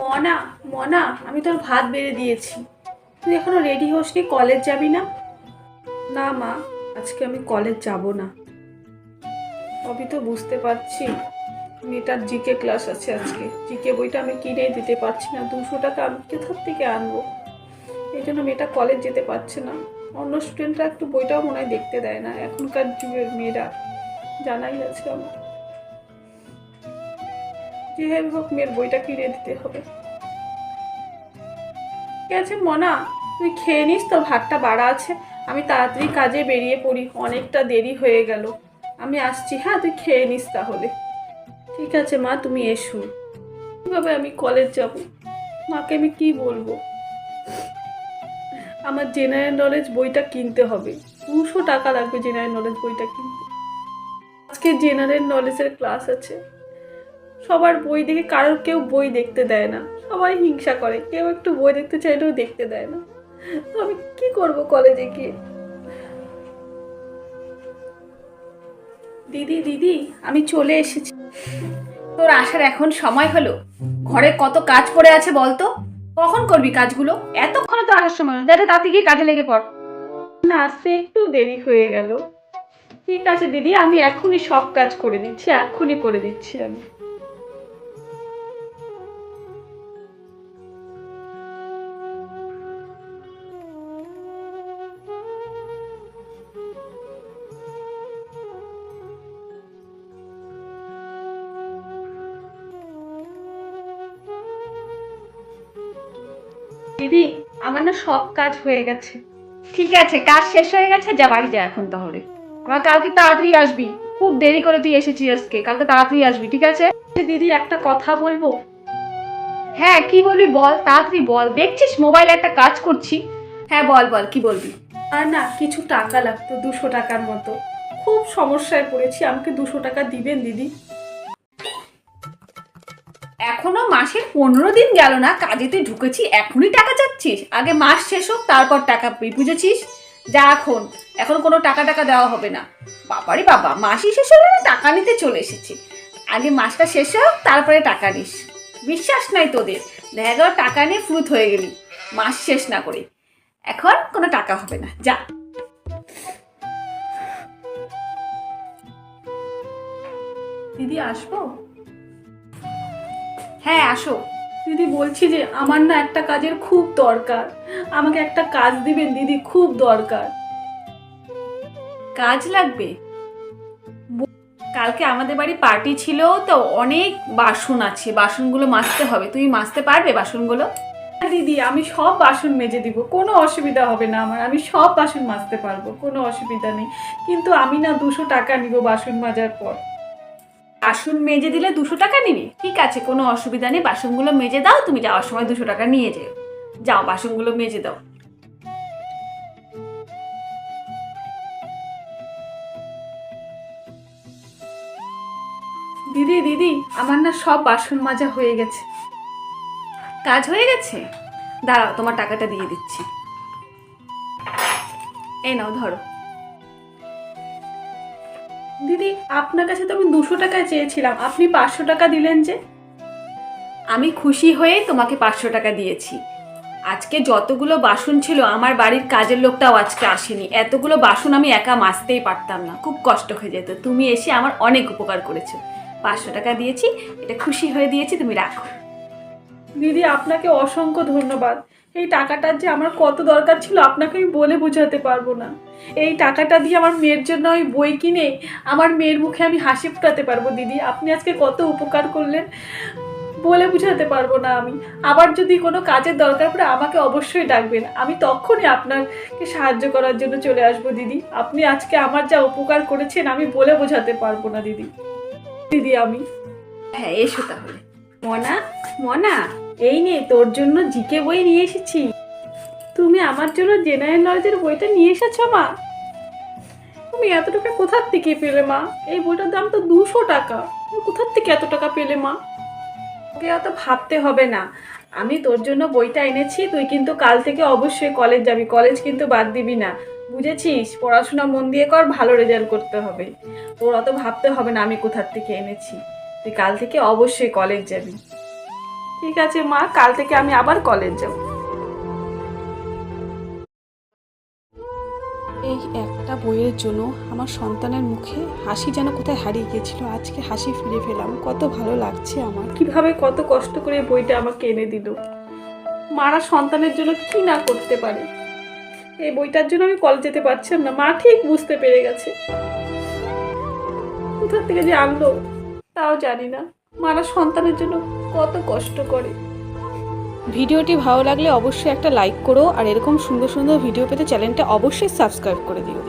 মনা মনা, আমি তোর ভাত বেড়ে দিয়েছি। তুই এখনও রেডি হসনি কলেজ যাবি না? না মা, আজকে আমি কলেজ যাব না। সবই তো বুঝতে পারছি। মেয়েটার জিকে ক্লাস আছে আজকে। জিকে বইটা আমি কিনে দিতে পারছি না। দুশো টাকা আমি কোথার থেকে আনব? এই জন্য মেয়েটা কলেজ যেতে পারছে না। অন্য স্টুডেন্টরা একটু বইটাও মনে হয় দেখতে দেয় না। এখনকার যুগের মেয়েরা, জানাই আছে আমার। যেভাবে হোক মেয়ের বইটা কিনে দিতে হবে। ঠিক আছে মনা? তুই খেয়ে নিস তোর ভাতটা বাড়া আছে। আমি তাড়াতাড়ি কাজে বেরিয়ে পড়ি, অনেকটা দেরি হয়ে গেল। আমি আসছি হ্যাঁ তুই খেয়ে নিস তাহলে। ঠিক আছে মা, তুমি এসো। কীভাবে আমি কলেজ যাব? মাকে আমি কি বলব? আমার জেনারেল নলেজ বইটা কিনতে হবে। দুশো টাকা লাগবে জেনারেল নলেজ বইটা কিনতে। আজকে জেনারেল নলেজের ক্লাস আছে। সবার বই দেখে কারোর কেউ বই দেখতে দেয় না। সবাই হিংসা করে কেউ একটু বই দেখতে চাইলেও দেখতে দেয় না। তো আমি কি করব কলেজে গিয়ে? দিদি দিদি আমি চলে এসেছি। তোর আসার এখন সময় হলো? ঘরে কত কাজ পড়ে আছে বলতো? কখন করবি কাজগুলো? এতক্ষণে তো আসার সময়। যাতে তাতে গিয়ে কাজে লেগে পড়। না আসতে একটু দেরি হয়ে গেল। ঠিক আছে দিদি আমি এখনই সব কাজ করে দিচ্ছি এখনই করে দিচ্ছি আমি। দিদি আমার না সব কাজ হয়ে গেছে। ঠিক আছে কাজ শেষ হয়ে গেছে যা বাড়ি যা এখন তাহলে। আমার কালকে তাড়াতাড়ি আসবি খুব দেরি করে তুই এসেছিস আজকে কালকে তাড়াতাড়ি আসবি ঠিক আছে? দিদি একটা কথা বলব? হ্যাঁ কি বলবি বল তাড়াতাড়ি বল। দেখছিস মোবাইলে একটা কাজ করছি। হ্যাঁ বল বল কি বলবি? আর না কিছু টাকা লাগতো দুশো টাকার মতো। খুব সমস্যায় পড়েছি আমাকে দুশো টাকা দিবেন দিদি? মাসের পনেরো দিন গেল না, কাজে তুই ঢুকেছি, এখনই টাকা চাচ্ছিস। আগে মাস শেষ হোক, তারপর টাকা পেয়ে বুঝেছিস যা এখন এখন কোনো টাকা টাকা দেওয়া হবে না। বাবারে বাবা, মাসই শেষ হলে টাকা নিতে চলে এসেছি। আগে মাসটা শেষ হোক, তারপরে টাকা নিস। বিশ্বাস নাই তোদের। দেখা গেল টাকা নিয়ে ফ্রুত হয়ে গেলি। মাস শেষ না করে। এখন কোনো টাকা হবে না। যা। দিদি, আসব? হ্যাঁ আসো। দিদি বলছি যে আমার না একটা কাজের খুব দরকার। আমাকে একটা কাজ দিবেন, দিদি, খুব দরকার। কাজ লাগবে? কালকে আমাদের বাড়ি পার্টি ছিল তো অনেক বাসন আছে, বাসনগুলো মাজতে হবে। তুমি মাজতে পারবে বাসনগুলো? হ্যাঁ দিদি, আমি সব বাসন মেজে দিব। কোনো অসুবিধা হবে না আমার। আমি সব বাসন মাজতে পারব, কোনো অসুবিধা নেই। কিন্তু আমি না দুশো টাকা নিব বাসন মাজার পর। বাসন মেজে দিলে দুশো টাকা নিবি? ঠিক আছে, কোনো অসুবিধা নেই, বাসনগুলো মেজে দাও, তুমি যাওয়ার সময় দুশো টাকা নিয়ে যেও। যাও, বাসনগুলো মেজে দাও। দিদি দিদি, আমার না সব বাসন মাজা হয়ে গেছে। কাজ হয়ে গেছে? দাঁড়াও, তোমার টাকাটা দিয়ে দিচ্ছি। এই নাও, ধরো। দিদি, আপনার কাছে তো আমি দুশো টাকা চেয়েছিলাম। আপনি পাঁচশো টাকা দিলেন যে? আমি খুশি হয়ে তোমাকে পাঁচশো টাকা দিয়েছি। আজকে যতগুলো বাসন ছিল, আমার বাড়ির কাজের লোকটাও আজকে আসেনি। এতগুলো বাসন আমি একা মাজতেই পারতাম না। খুব কষ্ট হয়ে যেত। তুমি এসে আমার অনেক উপকার করেছ। পাঁচশো টাকা দিয়েছি, এটা খুশি হয়ে দিয়েছি, তুমি রাখো। দিদি, আপনাকে অসংখ্য ধন্যবাদ। এই টাকাটার যে আমার কত দরকার ছিল আপনাকে আমি বলে বোঝাতে পারব না। এই টাকাটা দিয়ে আমার মেয়ের জন্য ওই বই কিনে আমার মেয়ের মুখে আমি হাসি ফুটাতে পারব, দিদি। আপনি আজকে কত উপকার করলেন বলে বোঝাতে পারব না আমি। আবার যদি কোনো কাজের দরকার পড়ে আমাকে অবশ্যই ডাকবেন। আমি তখনই আপনাকে সাহায্য করার জন্য চলে আসব, দিদি। আপনি আজকে আমার যা উপকার করেছেন আমি বলে বোঝাতে পারব না, দিদি। দিদি, আমি। হ্যাঁ এসো তাহলে। মনা মনা। এই নে, তোর জন্য জিকে বই নিয়ে এসেছি। তুমি আমার জন্য জেনারেল নলেজের বইটা নিয়ে এসেছ, মা। তুমি এত টাকা কোথার থেকে পেলে, মা? এই বইটার দাম তো দুশো টাকা। তুমি কোথার থেকে এত টাকা পেলে, মা? ওকে অত ভাবতে হবে না। আমি তোর জন্য বইটা এনেছি, তুই কিন্তু কাল থেকে অবশ্যই কলেজ যাবি। কলেজ কিন্তু বাদ দিবি না। বুঝেছিস? পড়াশোনা মন দিয়ে কর, ভালো রেজাল্ট করতে হবে। তোর অত ভাবতে হবে না আমি কোথার থেকে এনেছি। তুই কাল থেকে অবশ্যই কলেজ যাবি। ঠিক আছে মা কাল থেকে আমি আবার কলেজ যাব। এই একটা বইয়ের জন্য আমার সন্তানের মুখে হাসি যেন কোথায় হারিয়ে গিয়েছিল আজকে হাসি ফিরে পেলাম। কত ভালো লাগছে আমার। কীভাবে কত কষ্ট করে বইটা আমাকে এনে দিল। মারা সন্তানের জন্য কি না করতে পারে? এই বইটার জন্য আমি কলেজ যেতে পারছিলাম না। মা ঠিক বুঝতে পেরে গেছে। কোথা থেকে যে আনলো তাও জানি না। মারা সন্তানের জন্য কত কষ্ট করে। ভিডিওটি ভালো লাগলে অবশ্যই একটা লাইক করো আর এরকম সুন্দর সুন্দর ভিডিও পেতে চ্যানেলটা অবশ্যই সাবস্ক্রাইব করে দিও।